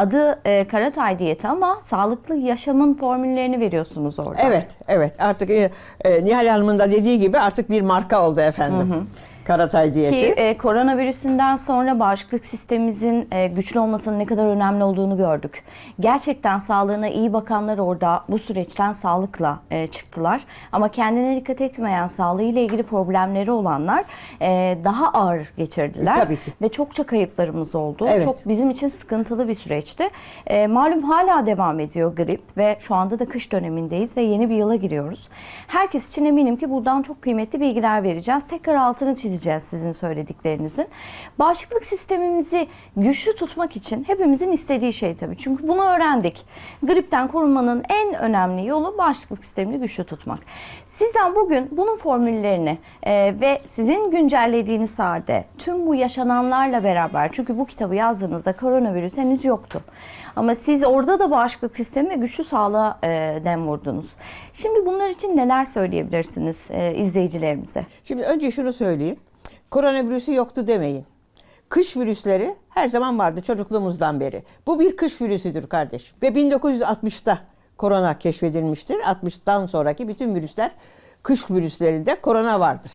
Adı e, Karatay diyeti ama sağlıklı yaşamın formüllerini veriyorsunuz orada. Evet, evet. Artık e, e, Nihal Hanım'ın da dediği gibi artık bir marka oldu efendim. Karatay diyeti. Ki e, koronavirüsünden sonra bağışıklık sistemimizin e, güçlü olmasının ne kadar önemli olduğunu gördük. Gerçekten sağlığına iyi bakanlar orada bu süreçten sağlıkla e, çıktılar. Ama kendine dikkat etmeyen, sağlığıyla ilgili problemleri olanlar e, daha ağır geçirdiler. Tabii ki. Ve çokça kayıplarımız oldu. Evet. Çok bizim için sıkıntılı bir süreçti. E, malum hala devam ediyor grip ve şu anda da kış dönemindeyiz ve yeni bir yıla giriyoruz. Herkes için eminim ki buradan çok kıymetli bilgiler vereceğiz. Tekrar altını çizeceğiz sizin söylediklerinizin. Bağışıklık sistemimizi güçlü tutmak için hepimizin istediği şey tabii. Çünkü bunu öğrendik. Gripten korunmanın en önemli yolu bağışıklık sistemini güçlü tutmak. Sizden bugün bunun formüllerini e, ve sizin güncellediğiniz halde tüm bu yaşananlarla beraber çünkü bu kitabı yazdığınızda koronavirüs henüz yoktu. Ama siz orada da bağışıklık sistemi ve güçlü sağlığa e, dem vurdunuz. Şimdi bunlar için neler söyleyebilirsiniz e, izleyicilerimize? Şimdi önce şunu söyleyeyim. Koronavirüsü yoktu demeyin. Kış virüsleri her zaman vardı çocukluğumuzdan beri. Bu bir kış virüsüdür kardeşim. Ve 1960'ta korona keşfedilmiştir. 60'tan sonraki bütün virüsler kış virüslerinde korona vardır.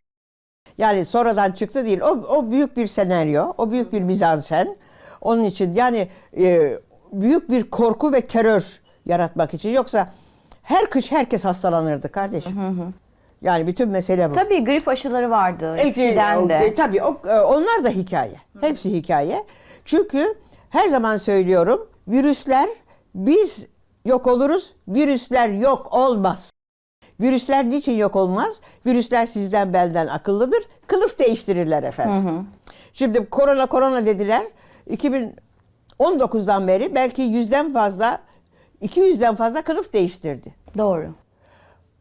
Yani sonradan çıktı değil. O, o büyük bir senaryo, o büyük bir mizansen. Onun için yani e, büyük bir korku ve terör yaratmak için. Yoksa her kış herkes hastalanırdı kardeşim. Yani bütün mesele bu. Tabii grip aşıları vardı E, eskiden de. e, Tabii o, e, onlar da hikaye. Hepsi hikaye. Çünkü her zaman söylüyorum virüsler biz yok oluruz, virüsler yok olmaz. Virüsler niçin yok olmaz? Virüsler sizden benden akıllıdır. Kılıf değiştirirler efendim. Şimdi korona korona dediler. 2019'dan beri belki yüzden fazla 200'den fazla kılıf değiştirdi. Doğru.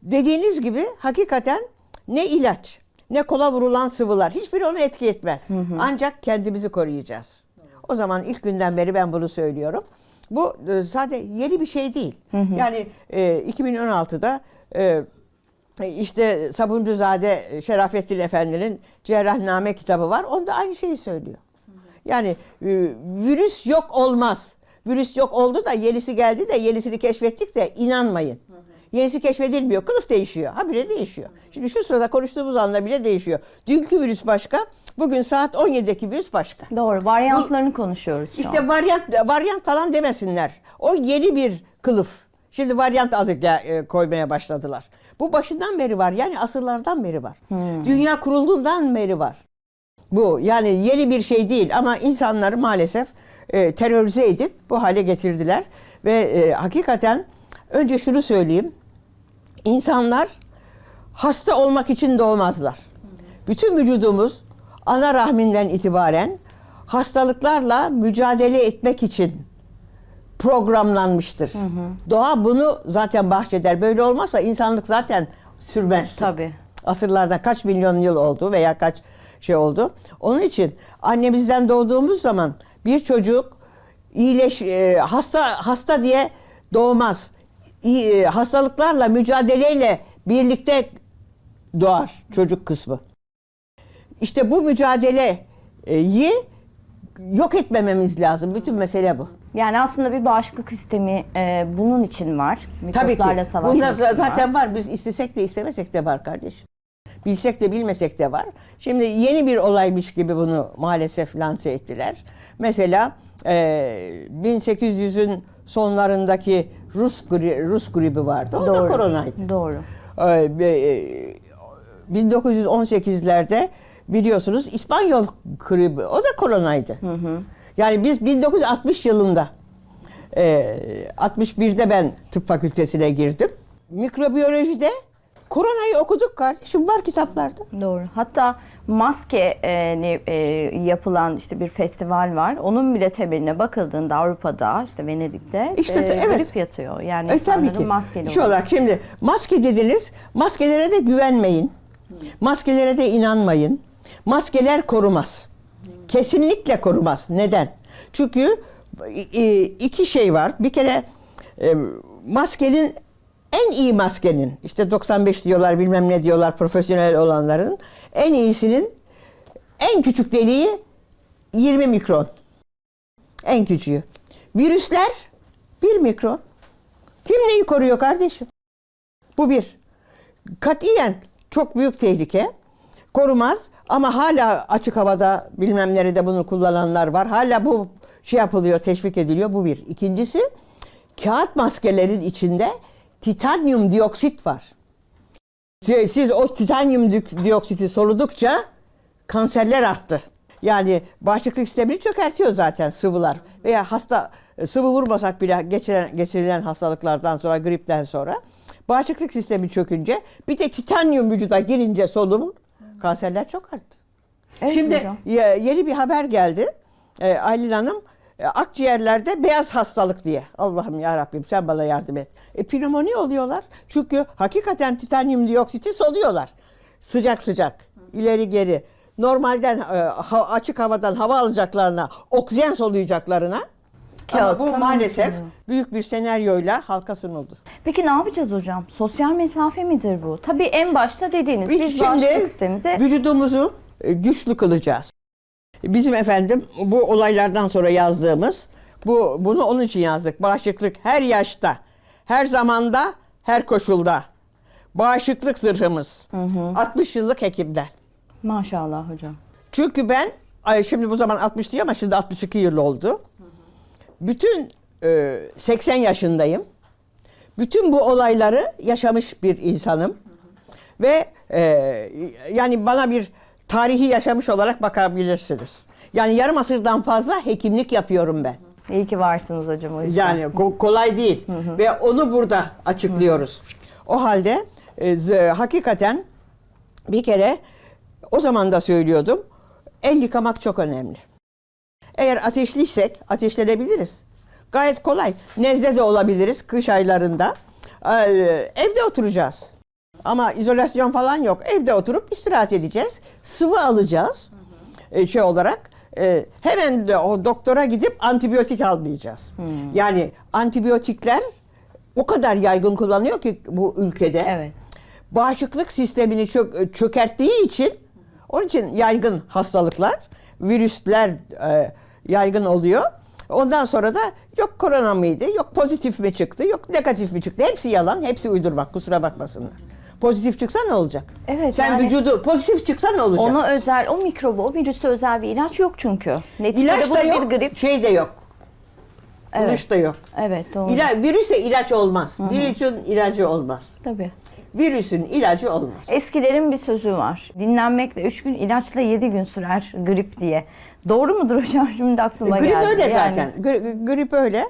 Dediğiniz gibi hakikaten ne ilaç ne kola vurulan sıvılar hiçbiri onu etki etmez. Ancak kendimizi koruyacağız. O zaman ilk günden beri ben bunu söylüyorum. Bu e, zaten yeni bir şey değil. Yani e, 2016'da e, işte Sabuncuzade Şerafettin Efendi'nin Cerrahname kitabı var. Onda aynı şeyi söylüyor. Yani e, virüs yok olmaz. Virüs yok oldu da yenisi geldi de yenisini keşfettik de inanmayın. Yenisi keşfedilmiyor. Kılıf değişiyor. Habire değişiyor. Şimdi şu sırada konuştuğumuz anda bile değişiyor. Dünkü virüs başka. Bugün saat 17'deki virüs başka. Doğru. Varyantlarını konuşuyoruz şu İşte an. varyant varyant falan demesinler. O yeni bir kılıf. Şimdi varyant adı ge- e, koymaya başladılar. Bu başından beri var. Yani asırlardan beri var. Dünya kurulduğundan beri var. Bu yani yeni bir şey değil ama insanları maalesef e, terörize edip bu hale getirdiler. Ve e, hakikaten önce şunu söyleyeyim. İnsanlar hasta olmak için doğmazlar. Bütün vücudumuz ana rahminden itibaren hastalıklarla mücadele etmek için programlanmıştır. Doğa bunu zaten bahşeder. Böyle olmazsa insanlık zaten sürmez. Tabii. Asırlarda kaç milyon yıl oldu veya kaç şey oldu. Onun için annemizden doğduğumuz zaman bir çocuk iyileş e, hasta hasta diye doğmaz. E, hastalıklarla mücadeleyle birlikte doğar çocuk kısmı. İşte bu mücadeleyi yok etmememiz lazım. Bütün mesele bu. Yani aslında bir bağışıklık sistemi e, bunun için var. Tabii ki. Bunlar için var. zaten var. Biz istesek de istemesek de var kardeşim. Bilsek de bilmesek de var. Şimdi yeni bir olaymış gibi bunu maalesef lanse ettiler. Mesela e, 1800'ün sonlarındaki Rus gri, Rus gribi vardı. O da Doğru. koronaydı. Doğru. Ee, e, 1918'lerde biliyorsunuz İspanyol gribi o da koronaydı. Yani biz 1960 yılında e, 61'de ben tıp fakültesine girdim. Mikrobiyolojide koronayı okuduk kardeşim var kitaplarda. Doğru. Hatta maske e, e, yapılan işte bir festival var. Onun bile temeline bakıldığında Avrupa'da işte Venedik'te İşte e, evet. grip yatıyor. Yani E, tabii ki. maskeli Şu olarak şimdi maske dediniz. Maskelere de güvenmeyin. Maskelere de inanmayın. Maskeler korumaz. Kesinlikle korumaz. Neden? Çünkü e, iki şey var. Bir kere e, maskenin en iyi maskenin işte 95 diyorlar bilmem ne diyorlar profesyonel olanların en iyisinin en küçük deliği 20 mikron. En küçüğü. Virüsler bir mikron. Kim neyi koruyor kardeşim? Bu bir. Katiyen çok büyük tehlike. Korumaz ama hala açık havada bilmem nerede bunu kullananlar var. Hala bu şey yapılıyor, teşvik ediliyor. Bu bir. İkincisi kağıt maskelerin içinde titanyum dioksit var. Siz siz o titanyum di- dioksiti soludukça kanserler arttı. Yani bağışıklık sistemini çökertiyor zaten sıvılar. Veya hasta sıvı vurmasak bile geçiren, geçirilen hastalıklardan sonra, gripten sonra bağışıklık sistemi çökünce bir de titanyum vücuda girince solumun kanserler çok arttı. Evet Şimdi hocam. ye- yeni bir haber geldi. Ee, Aylin Hanım e, akciğerlerde beyaz hastalık diye. Allah'ım ya Rabbim sen bana yardım et. E, pnömoni oluyorlar. Çünkü hakikaten titanyum dioksiti soluyorlar. Sıcak sıcak. ileri geri. Normalden e, ha- açık havadan hava alacaklarına, oksijen soluyacaklarına ama bu maalesef oluyor. büyük bir senaryoyla halka sunuldu. Peki ne yapacağız hocam? Sosyal mesafe midir bu? Tabii en başta dediğiniz biz Şimdi bağışıklık sistemimize vücudumuzu e, güçlü kılacağız. Bizim efendim bu olaylardan sonra yazdığımız bu bunu onun için yazdık. Bağışıklık her yaşta, her zamanda, her koşulda. Bağışıklık zırhımız. 60 yıllık hekimden. maşallah hocam. Çünkü ben ay şimdi bu zaman 60 diyor ama şimdi 62 yıl oldu. Bütün e, 80 yaşındayım. Bütün bu olayları yaşamış bir insanım. Ve e, yani bana bir tarihi yaşamış olarak bakabilirsiniz. Yani yarım asırdan fazla hekimlik yapıyorum ben. İyi ki varsınız hocam o yüzden. Yani ko- kolay değil. Ve onu burada açıklıyoruz. O halde e, z- hakikaten bir kere o zaman da söylüyordum. El yıkamak çok önemli. Eğer ateşliysek ateşlenebiliriz. Gayet kolay. Nezle de olabiliriz kış aylarında. Ee, Evde oturacağız. Ama izolasyon falan yok. Evde oturup istirahat edeceğiz. Sıvı alacağız. Ee, şey olarak e, hemen de o doktora gidip antibiyotik almayacağız. Yani antibiyotikler o kadar yaygın kullanıyor ki bu ülkede Evet. bağışıklık sistemini çök, çökerttiği için onun için yaygın hastalıklar, virüsler e, yaygın oluyor. Ondan sonra da yok korona mıydı, yok pozitif mi çıktı, yok negatif mi çıktı. Hepsi yalan, hepsi uydurmak kusura bakmasınlar. Pozitif çıksa ne olacak? Evet, Sen yani- vücudu pozitif çıksa ne olacak? Ona özel, o mikrobu, o virüse özel bir ilaç yok çünkü. Neticede İlaç bu da bir yok, grip. şey de yok. Evet. Virüs de yok. Evet doğru. İla, virüse ilaç olmaz. Virüsün ilacı olmaz. Tabii. Virüsün ilacı olmaz. Eskilerin bir sözü var. Dinlenmekle 3 gün, ilaçla 7 gün sürer grip diye. Doğru mudur hocam? Şimdi aklıma Grip geldi. öyle Yani- zaten. Gri- Grip öyle.